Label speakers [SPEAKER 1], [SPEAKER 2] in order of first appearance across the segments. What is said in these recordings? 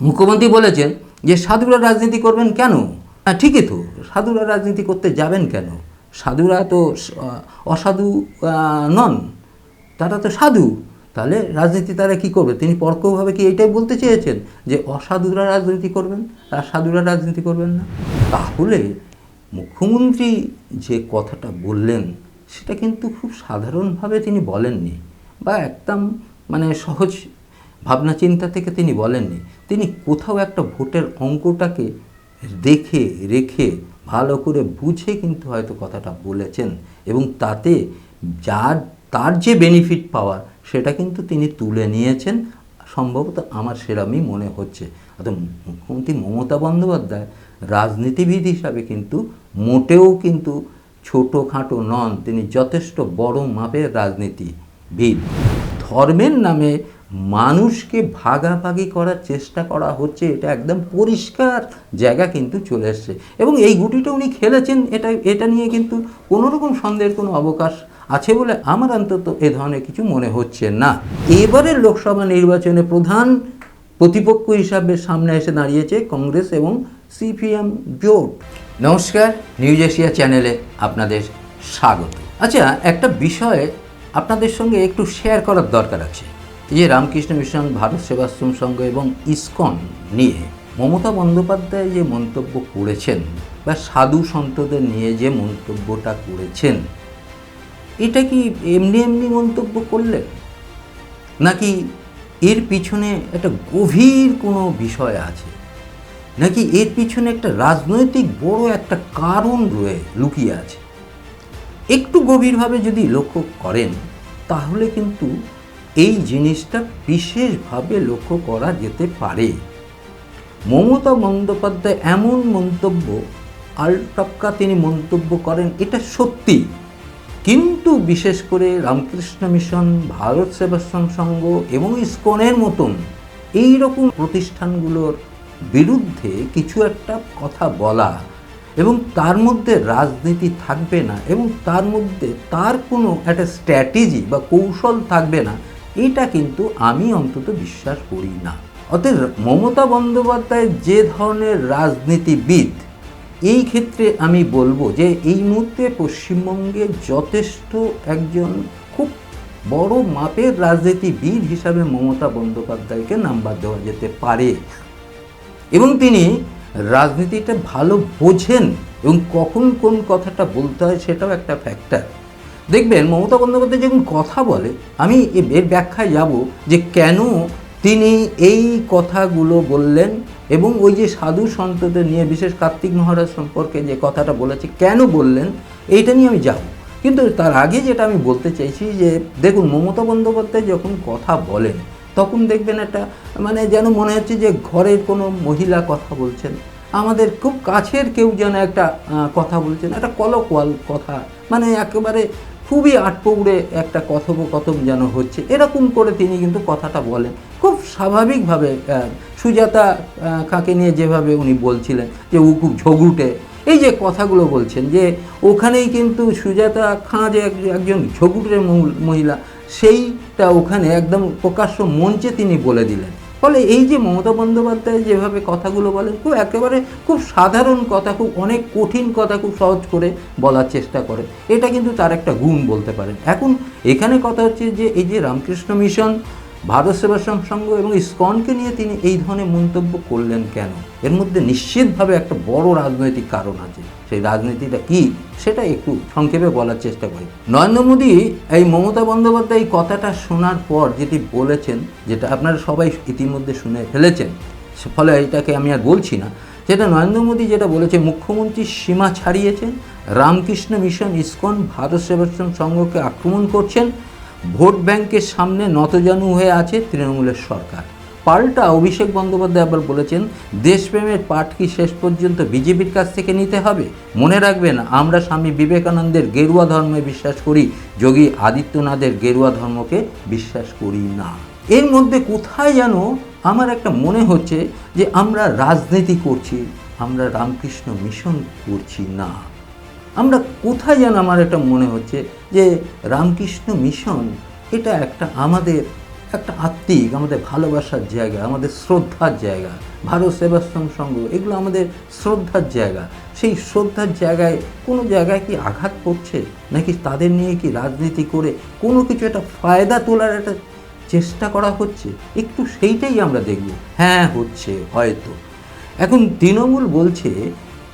[SPEAKER 1] মুখ্যমন্ত্রী বলেছেন যে সাধুরা রাজনীতি করবেন কেন? হ্যাঁ ঠিকই তো। সাধুরা রাজনীতি করতে যাবেন কেন? সাধুরা তো অসাধু নন। তারা তো সাধু। তাহলে রাজনীতি তারা কি করবে? তিনি পরোক্ষভাবে কি এটাই বলতে চেয়েছেন? যে অসাধুরা রাজনীতি করবেন, আর সাধুরা রাজনীতি করবেন না? তাহলে মুখ্যমন্ত্রী যে কথাটা বললেন, সেটা কিন্তু খুব সাধারণভাবে তিনি বলেননি। বা একদম মানে সহজ ভাবনা চিন্তা থেকে তিনি বলেননি। তিনি কোথাও একটা ভোটের অঙ্কটাকে দেখে, রেখে, ভালো করে বুঝে কিন্তু হয়তো কথাটা বলেছেন এবং তাতে যার, তার যে বেনিফিট পাওয়ার সেটা কিন্তু তিনি তুলে নিয়েছেন। সম্ভবত আমার সেরামই মনে হচ্ছে। অর্থাৎ মুখ্যমন্ত্রী মমতা বন্দ্যোপাধ্যায় রাজনীতিবিদ হিসাবে কিন্তু মোটেও কিন্তু ছোটোখাটো নন। তিনি যথেষ্ট বড় মাপের রাজনীতিবিদ। ধর্মের নামে মানুষকে ভাগাভাগি করার চেষ্টা করা হচ্ছে, এটা একদম পরিষ্কার জায়গা কিন্তু চলে এসছে। এবং এই গুটিটা উনি খেলেছেন, এটা এটা নিয়ে কিন্তু কোনো রকম সন্দেহের কোনো অবকাশ আছে বলে আমার অন্তত এ ধরনের কিছু মনে হচ্ছে না। এবারের লোকসভা নির্বাচনে প্রধান প্রতিপক্ষ হিসাবে সামনে এসে দাঁড়িয়েছে কংগ্রেস এবং সিপিএম জোট। নমস্কার, নিউজ এশিয়া চ্যানেলে আপনাদের স্বাগত। আচ্ছা একটা বিষয়ে আপনাদের সঙ্গে একটু শেয়ার করার দরকার আছে। যে রামকৃষ্ণ মিশন, ভারত সেবাশ্রম সংঘ এবং ইসকন নিয়ে মমতা বন্দ্যোপাধ্যায় যে মন্তব্য করেছেন বা সাধু সন্তদের নিয়ে যে মন্তব্যটা করেছেন, এটা কি এমনি এমনি মন্তব্য করলেন? নাকি এর পিছনে একটা গভীর কোনো বিষয় আছে? নাকি এর পিছনে একটা রাজনৈতিক বড় একটা কারণ রয়ে লুকিয়ে আছে? একটু গভীরভাবে যদি লক্ষ্য করেন, তাহলে কিন্তু এই জিনিসটা বিশেষভাবে লক্ষ্য করা যেতে পারে। মমতা বন্দ্যোপাধ্যায় এমন মন্তব্য, আলটপকা তিনি মন্তব্য করেন, এটা সত্যি। কিন্তু বিশেষ করে রামকৃষ্ণ মিশন, ভারত সেবাশ্রম সংঘ এবং ইসকনের মতন এই রকম প্রতিষ্ঠানগুলোর বিরুদ্ধে কিছু একটা কথা বলা। এবং তার মধ্যে রাজনীতি থাকবে না এবং তার মধ্যে তার কোনো একটা স্ট্র্যাটেজি বা কৌশল থাকবে না, এটা কিন্তু আমি অন্তত বিশ্বাস করি না। অতএব মমতা বন্দ্যোপাধ্যায় যে ধরনের রাজনীতিবিদ, এই ক্ষেত্রে আমি বলব যে এই মুহূর্তে পশ্চিমবঙ্গে যথেষ্ট একজন খুব বড় মাপের রাজনীতিবিদ হিসাবে মমতা বন্দ্যোপাধ্যায়কে নাম্বার দেওয়া যেতে পারে। এবং তিনি রাজনীতিটা ভালো বোঝেন এবং কখন কোন কথাটা বলতে হয় সেটাও একটা ফ্যাক্টর দেখবেন, মমতা বন্দ্যোপাধ্যায় যখন কথা বলে, আমি এর ব্যাখ্যায় যাব যে কেন তিনি এই কথাগুলো বললেন এবং ওই যে সাধু সন্তদের নিয়ে, বিশেষ কার্তিক মহারাজ সম্পর্কে যে কথাটা বলেছে, কেন বললেন, এইটা নিয়ে আমি যাব। কিন্তু তার আগে যেটা আমি বলতে চাইছি যে, দেখুন, মমতা বন্দ্যোপাধ্যায় যখন কথা বলেন তখন দেখবেন একটা মানে যেন মনে হচ্ছে যে ঘরের কোনো মহিলা কথা বলছেন। আমাদের খুব কাছের কেউ যেন একটা কথা বলছেন, একটা কলকওয়াল কথা। মানে একেবারে খুবই আটপৌড়ে একটা কথোপকথন যেন হচ্ছে। এরকম করে তিনি কিন্তু কথাটা বলেন। খুব স্বাভাবিকভাবে সুজাতা কাকে নিয়ে যেভাবে উনি বলছিলেন যে ও খুব ঝগড়ুটে, এই যে কথাগুলো বলছেন যে ওখানেই কিন্তু সুজাতা খাঁ যে একজন ঝগুটের মহ- মহিলা সেইটা ওখানে একদম প্রকাশ্য মঞ্চে তিনি বলে দিলেন। ফলে এই যে মমতা বন্দ্যোপাধ্যায় যেভাবে কথাগুলো বলেন, খুব একেবারে খুব সাধারণ কথা, খুব অনেক কঠিন কথা, খুব সহজ করে বলার চেষ্টা করে। এটা কিন্তু তার একটা গুণ বলতে পারেন। এখন এখানে কথা হচ্ছে যে, এই যে রামকৃষ্ণ মিশন ভারত সেবাশ্রম সংঘ এবং ইসকনকে নিয়ে তিনি এই ধরনের মন্তব্য করলেন কেন? এর মধ্যে নিশ্চিতভাবে একটা বড় রাজনৈতিক কারণ আছে। সেই রাজনীতিটা কি, সেটা একটু সংক্ষেপে বলার চেষ্টা করি। নরেন্দ্র মোদী এই মমতা বন্দ্যোপাধ্যায় এই কথাটা শোনার পর যেটি বলেছেন, যেটা আপনারা সবাই ইতিমধ্যে শুনে ফেলেছেন ফলে এটাকে আমি আর বলছি না যেটা নরেন্দ্র মোদী যেটা বলেছে, মুখ্যমন্ত্রী সীমা ছাড়িয়েছেন, রামকৃষ্ণ মিশন ইস্কন ভারত সেবাশ্রম সংঘকে আক্রমণ করছেন ভোট ব্যাংকের সামনে নতজানু হয়ে আছে তৃণমূলের সরকার। পাল্টা অভিষেক বন্দ্যোপাধ্যায় আবার বলেছেন, দেশপ্রেমের পাঠ কি শেষ পর্যন্ত বিজেপির কাছ থেকে নিতে হবে? মনে রাখবেন, আমরা স্বামী বিবেকানন্দের গেরুয়া ধর্মে বিশ্বাস করি, যোগী আদিত্যনাথের গেরুয়া ধর্মকে বিশ্বাস করি না। এর মধ্যে কোথায় যেন আমার একটা মনে হচ্ছে যে আমরা রাজনীতি করছি, আমরা রামকৃষ্ণ মিশন করছি না। আমরা কোথায় যেন আমার এটা মনে হচ্ছে যে রামকৃষ্ণ মিশন এটা একটা আমাদের একটা আত্মিক, আমাদের ভালোবাসার জায়গা, আমাদের শ্রদ্ধার জায়গা, ভারত সেবাশ্রম সংঘ, এগুলো আমাদের শ্রদ্ধার জায়গা। সেই শ্রদ্ধার জায়গায় কোনো জায়গায় কি আঘাত করছে? নাকি তাদের নিয়ে কি রাজনীতি করে কোনো কিছু একটা ফায়দা তোলার একটা চেষ্টা করা হচ্ছে? একটু সেইটাই আমরা দেখব। হ্যাঁ হচ্ছে, হয়তো। এখন তৃণমূল বলছে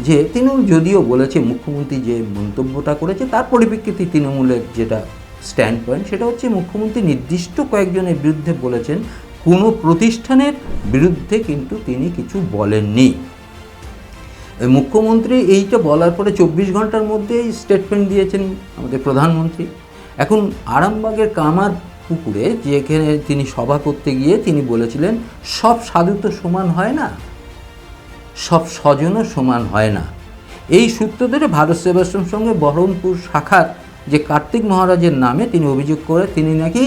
[SPEAKER 1] যে তৃণমূল যদিও বলেছে মুখ্যমন্ত্রী যে মন্তব্যটা করেছে, তার পরিপ্রেক্ষিতে তৃণমূলের যেটা স্ট্যান্ড পয়েন্ট সেটা হচ্ছে মুখ্যমন্ত্রী নির্দিষ্ট কয়েকজনের বিরুদ্ধে বলেছেন, কোনো প্রতিষ্ঠানের বিরুদ্ধে কিন্তু তিনি কিছু বলেননি। মুখ্যমন্ত্রী এইটা বলার পরে চব্বিশ ঘণ্টার মধ্যেই স্টেটমেন্ট দিয়েছেন আমাদের প্রধানমন্ত্রী। এখন আরামবাগের কামার পুকুরে, যেখানে তিনি সভা করতে গিয়ে তিনি বলেছিলেন, সব সাধু তো সমান হয় না। সব স্বজনও সমান হয় না। এই সূত্র ধরে ভারত সেবাশ্রম সঙ্গে বহরমপুর শাখার যে কার্তিক মহারাজের নামে তিনি অভিযোগ করে, তিনি নাকি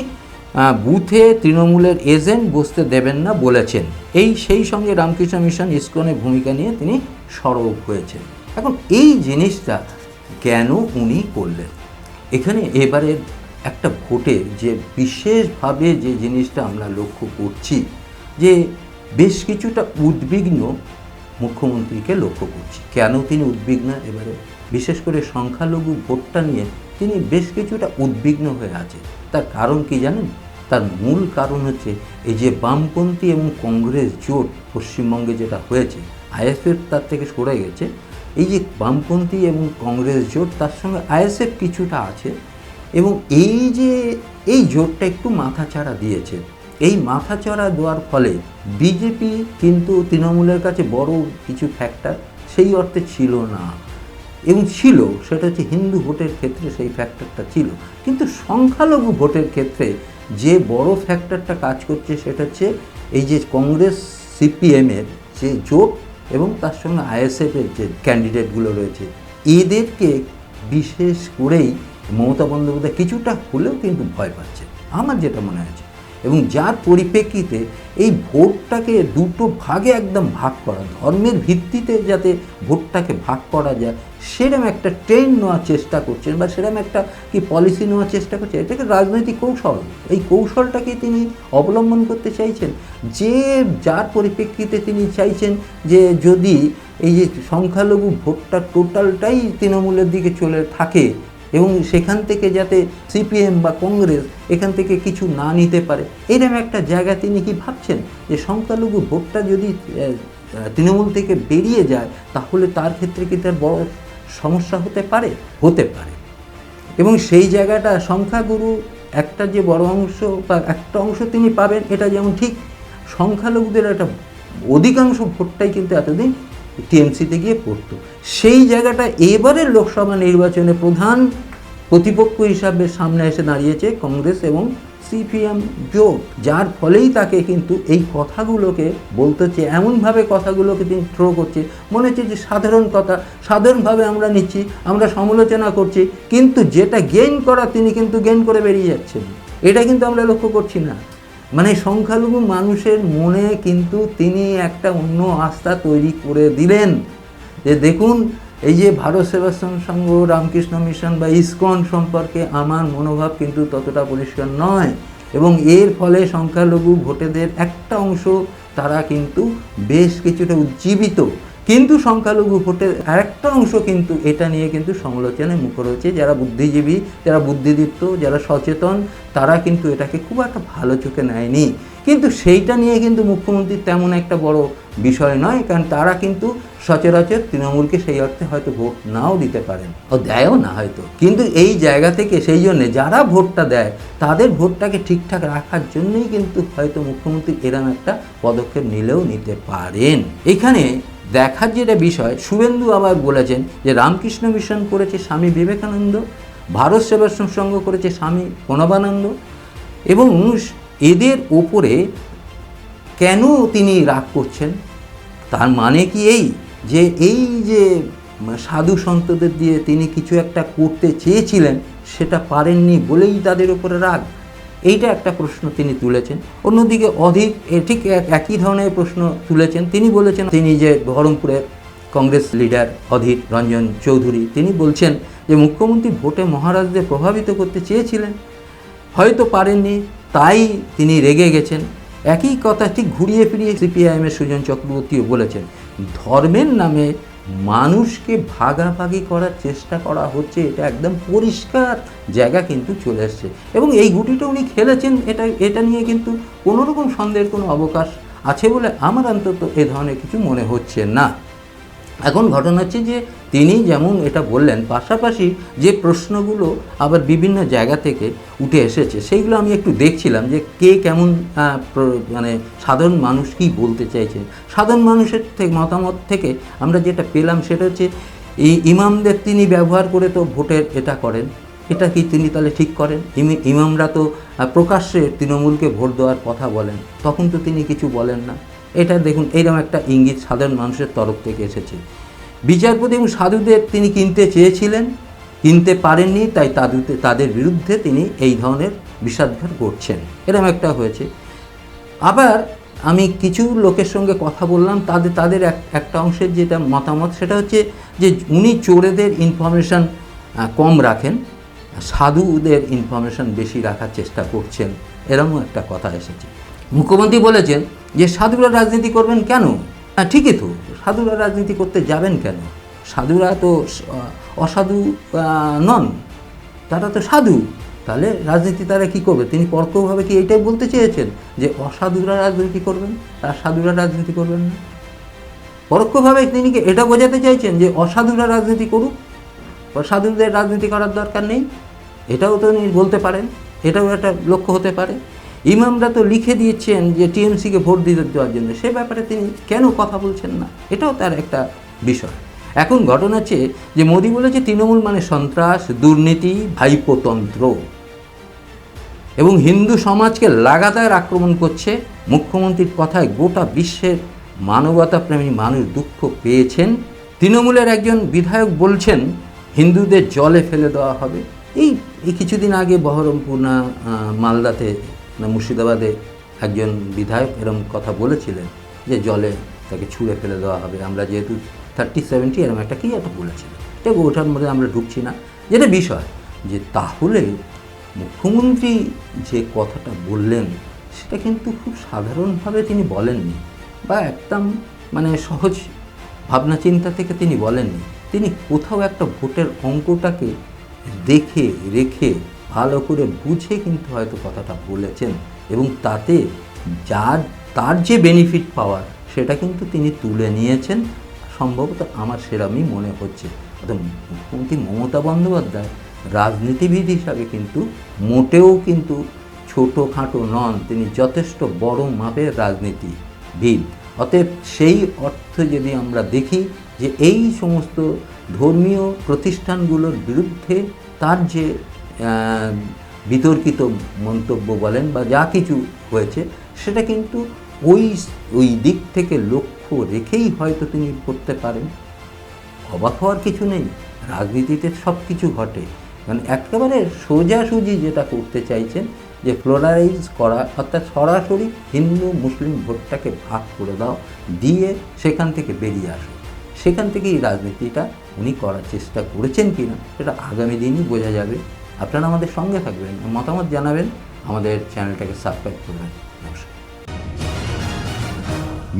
[SPEAKER 1] বুথে তৃণমূলের এজেন্ট বসতে দেবেন না বলেছেন। এই সেই সঙ্গে রামকৃষ্ণ মিশন ইস্কনের ভূমিকা নিয়ে তিনি সরব হয়েছেন। এখন এই জিনিসটা কেন উনি করলেন? এখানে এবারের একটা ভোটে যে বিশেষভাবে যে জিনিসটা আমরা লক্ষ্য করছি যে বেশ কিছুটা উদ্বিগ্ন মুখ্যমন্ত্রীকে লক্ষ্য করছি। কেন তিনি উদ্বিগ্ন? এবারে বিশেষ করে সংখ্যালঘু ভোটটা নিয়ে তিনি বেশ কিছুটা উদ্বিগ্ন হয়ে আছে তার কারণ কি জানেন? তার মূল কারণ হচ্ছে এই যে বামপন্থী এবং কংগ্রেস জোট পশ্চিমবঙ্গে যেটা হয়েছে, আইএসএফ তার থেকে সরে গেছে। এই যে বামপন্থী এবং কংগ্রেস জোট, তার সঙ্গে আইএসএফ কিছুটা আছে এবং এই যে এই জোটটা একটু মাথাচাড়া দিয়েছে। এই মাথাচাড়া দেওয়ার ফলে বিজেপি কিন্তু তৃণমূলের কাছে বড় কিছু ফ্যাক্টর সেই অর্থে ছিল না। এবং ছিল, সেটা হচ্ছে হিন্দু ভোটের ক্ষেত্রে সেই ফ্যাক্টরটা ছিল। কিন্তু সংখ্যালঘু ভোটের ক্ষেত্রে যে বড় ফ্যাক্টরটা কাজ করছে, সেটা হচ্ছে এই যে কংগ্রেস সিপিএমের যে জোট এবং তার সঙ্গে আইএসএফের যে ক্যান্ডিডেটগুলো রয়েছে, এদেরকে বিশেষ করেই মমতা বন্দ্যোপাধ্যায় কিছুটা হলেও কিন্তু ভয় পাচ্ছে। আমার যেটা মনে হচ্ছে এবং যার পরিপ্রেক্ষিতে এই ভোটটাকে দুটো ভাগে একদম ভাগ করা, ধর্মের ভিত্তিতে যাতে ভোটটাকে ভাগ করা যায়, সেরম একটা ট্রেন নেওয়ার চেষ্টা করছেন বা সেরম একটা কি পলিসি নেওয়ার চেষ্টা করছেন, এটাকে রাজনৈতিক কৌশল। এই কৌশলটাকে তিনি অবলম্বন করতে চাইছেন। যে যার পরিপ্রেক্ষিতে তিনি চাইছেন যে যদি এই যে সংখ্যালঘু ভোটটা টোটালটাই তৃণমূলের দিকে চলে থাকে এবং সেখান থেকে যাতে সিপিএম বা কংগ্রেস এখান থেকে কিছু না নিতে পারে। এরকম একটা জায়গা তিনি কি ভাবছেন? যে সংখ্যালঘু ভোটটা যদি তৃণমূল থেকে বেরিয়ে যায়, তাহলে তার ক্ষেত্রে কি তার বড় সমস্যা হতে পারে? হতে পারে। এবং সেই জায়গাটা সংখ্যাগুরু একটা যে বড় অংশ বা একটা অংশ তিনি পাবেন, এটা যেমন ঠিক, সংখ্যালঘুদের একটা অধিকাংশ ভোটটাই কিন্তু এতদিন টিএমসিতে গিয়ে পড়তো। সেই জায়গাটা এবারের লোকসভা নির্বাচনে প্রধান প্রতিপক্ষ হিসাবে সামনে এসে দাঁড়িয়েছে কংগ্রেস এবং সিপিএম জোট, যার ফলেই তাকে কিন্তু এই কথাগুলোকে বলতে হচ্ছে, এমনভাবে কথাগুলোকে তিনি থ্রো করছে। মনে হচ্ছে যে সাধারণ কথা, সাধারণভাবে আমরা নিচ্ছি, আমরা সমালোচনা করছি, কিন্তু যেটা গেইন করা তিনি কিন্তু গেইন করে বেরিয়ে যাচ্ছেন। এটা কিন্তু আমরা লক্ষ্য করছি না। মানে সংখ্যালঘু মানুষের মনে কিন্তু তিনি একটা অন্য আস্থা তৈরি করে দিলেন। যে দেখুন, এই যে ভারত সেবাশ্রম সংঘ, রামকৃষ্ণ মিশন বা ইসকন সম্পর্কে আমার মনোভাব কিন্তু ততটা পরিষ্কার নয় এবং এর ফলে সংখ্যালঘু ভোটেদের একটা অংশ তারা কিন্তু বেশ কিছুটা উজ্জীবিত। কিন্তু সংখ্যালঘু ভোটের আরেকটা অংশ কিন্তু এটা নিয়ে কিন্তু সমালোচনায় মুখর হচ্ছে যারা বুদ্ধিজীবী, যারা বুদ্ধিদীপ্ত, যারা সচেতন, তারা কিন্তু এটাকে খুব একটা ভালো চোখে নেয়নি। কিন্তু সেইটা নিয়ে কিন্তু মুখ্যমন্ত্রীর তেমন একটা বড় বিষয় নয়, কারণ তারা কিন্তু সচরাচর তৃণমূলকে সেই অর্থে হয়তো ভোট নাও দিতে পারেন। ও দেয়ও না হয়তো। কিন্তু এই জায়গা থেকে সেই জন্যে যারা ভোটটা দেয়, তাদের ভোটটাকে ঠিকঠাক রাখার জন্যই কিন্তু হয়তো মুখ্যমন্ত্রী এরম একটা পদক্ষেপ নিলেও নিতে পারেন। এখানে দেখার যেটা বিষয়, শুভেন্দু আবার বলেছেন যে রামকৃষ্ণ মিশন করেছে স্বামী বিবেকানন্দ, ভারত সেবাশ্রম সংঘ করেছে স্বামী প্রণবানন্দ এবং এদের ওপরে কেন তিনি রাগ করছেন? তার মানে কি এই যে এই যে সাধু সন্তদের দিয়ে তিনি কিছু একটা করতে চেয়েছিলেন, সেটা পারেননি বলেই তাদের উপরে রাগ? এইটা একটা প্রশ্ন তিনি তুলেছেন। অন্যদিকে অধিক ঠিক এক- একই ধরনের প্রশ্ন তুলেছেন। তিনি বলেছেন, তিনি যে বহরমপুরের কংগ্রেস লিডার অধীর রঞ্জন চৌধুরী, তিনি বলছেন যে মুখ্যমন্ত্রী ভোটে মহারাজদের প্রভাবিত করতে চেয়েছিলেন। হয়তো পারেননি, তাই তিনি রেগে গেছেন। একই কথা ঠিক ঘুরিয়ে ফিরিয়ে সিপিআইএমের সুজন চক্রবর্তীও বলেছেন, ধর্মের নামে মানুষকে ভাগাভাগি করার চেষ্টা করা হচ্ছে, এটা একদম পরিষ্কার জায়গা কিন্তু চলে আসছে এবং এই গুটিটা উনি খেলেছেন, এটা এটা নিয়ে কিন্তু কোনোরকম সন্দেহের কোনো অবকাশ আছে বলে আমার অন্তত এ ধরনের কিছু মনে হচ্ছে না। এখন ঘটনা হচ্ছে যে তিনি যেমন এটা বললেন, পাশাপাশি যে প্রশ্নগুলো আবার বিভিন্ন জায়গা থেকে উঠে এসেছে, সেইগুলো আমি একটু দেখছিলাম যে কে কেমন মানে সাধারণ মানুষ কী বলতে চাইছে। সাধারণ মানুষের থেকে, মতামত থেকে আমরা যেটা পেলাম সেটা হচ্ছে, এই ইমামদের তিনি ব্যবহার করে তো ভোটের এটা করেন, এটা কি তিনি তাহলে ঠিক করেন? ইমি- ইমামরা তো প্রকাশ্যে তৃণমূলকে ভোট দেওয়ার কথা বলেন, তখন তো তিনি কিছু বলেন না। এটা দেখুন এইরকম একটা ইঙ্গিত সাধারণ মানুষের তরফ থেকে এসেছে। বিচারপতি এবং সাধুদের তিনি কিনতে চেয়েছিলেন, কিনতে পারেননি, তাই তাদের বিরুদ্ধে তিনি এই ধরনের বিষাদঘাত করছেন এরকম একটা হয়েছে। আবার আমি কিছু লোকের সঙ্গে কথা বললাম, তাদের তাদের এক, একটা অংশের যেটা মতামত, সেটা হচ্ছে যে উনি চোরেদের ইনফরমেশান কম রাখেন, সাধুদের ইনফরমেশান বেশি রাখার চেষ্টা করছেন এরকমও একটা কথা এসেছে। মুখ্যমন্ত্রী বলেছেন যে সাধুরা রাজনীতি করবেন কেন? হ্যাঁ ঠিকই তো। সাধুরা রাজনীতি করতে যাবেন কেন? সাধুরা তো অসাধু নন। তারা তো সাধু। তাহলে রাজনীতি তারা কি করবে? তিনি পরোক্ষভাবে কি এটাই বলতে চেয়েছেন? যে অসাধুরা রাজনীতি করবেন, আর সাধুরা রাজনীতি করবেন না। পরোক্ষভাবে তিনি কি এটা বোঝাতে চাইছেন যে অসাধুরা রাজনীতি করুক? সাধুদের রাজনীতি করার দরকার নেই। এটাও তো উনি বলতে পারেন। এটাও একটা লক্ষ্য হতে পারে। ইমামরা তো লিখে দিয়েছেন যে টিএমসিকে ভোট দিতে দেওয়ার জন্য। সে ব্যাপারে তিনি কেন কথা বলছেন না? এটাও তার একটা বিষয়। এখন ঘটনা হচ্ছে যে মোদী বলেছে, তৃণমূল মানে সন্ত্রাস, দুর্নীতি, ভাইপোতন্ত্র। এবং হিন্দু সমাজকে লাগাতার আক্রমণ করছে। মুখ্যমন্ত্রীর কথায় গোটা বিশ্বের মানবতাপ্রেমী মানুষ দুঃখ পেয়েছেন। তৃণমূলের একজন বিধায়ক বলছেন, হিন্দুদের জলে ফেলে দেওয়া হবে। এই কিছুদিন আগে বহরমপুর না মালদাতে মুর্শিদাবাদে একজন বিধায়ক এরম কথা বলেছিলেন যে জলে তাকে ছুঁড়ে ফেলে দেওয়া হবে। আমরা যেহেতু থার্টি সেভেন্টি এরকম একটা কী একটা বলেছিলেন ঠিক ওটার মধ্যে আমরা ঢুকছি না। যেটা বিষয়, যে তাহলে মুখ্যমন্ত্রী যে কথাটা বললেন, সেটা কিন্তু খুব সাধারণভাবে তিনি বলেননি বা একদম মানে সহজ ভাবনা চিন্তা থেকে তিনি বলেননি। তিনি কোথাও একটা ভোটের অঙ্কটাকে দেখে, রেখে ভালো করে বুঝে কিন্তু হয়তো কথাটা বলেছেন এবং তাতে যার, তার যে বেনিফিট পাওয়ার সেটা কিন্তু তিনি তুলে নিয়েছেন। সম্ভবত আমার সেরামই মনে হচ্ছে। অর্থাৎ মুখ্যমন্ত্রী মমতা বন্দ্যোপাধ্যায় রাজনীতিবিদ হিসাবে কিন্তু মোটেও কিন্তু ছোটোখাটো নন। তিনি যথেষ্ট বড় মাপের রাজনীতিবিদ। অতএব সেই অর্থে যদি আমরা দেখি যে এই সমস্ত ধর্মীয় প্রতিষ্ঠানগুলোর বিরুদ্ধে তার যে বিতর্কিত মন্তব্য বলেন বা যা কিছু হয়েছে, সেটা কিন্তু ওই ওই দিক থেকে লক্ষ্য রেখেই হয়তো তিনি করতে পারেন। অবাক হওয়ার কিছু নেই। রাজনীতিতে সব কিছু ঘটে। মানে একেবারে সোজাসুজি যেটা করতে চাইছেন, যে ফ্লোরাইজ করা, অর্থাৎ সরাসরি হিন্দু মুসলিম ভোটটাকে ভাগ করে দাও, দিয়ে সেখান থেকে বেরিয়ে আসো। সেখান থেকেই রাজনীতিটা উনি করার চেষ্টা করেছেন কি না সেটা আগামী দিনই বোঝা যাবে। আপনারা আমাদের সঙ্গে থাকবেন মতামত জানাবেন আমাদের চ্যানেলটাকে সাবস্ক্রাইব করবেন।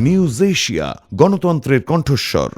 [SPEAKER 2] নিউজ এশিয়া গণতন্ত্রের কণ্ঠস্বর।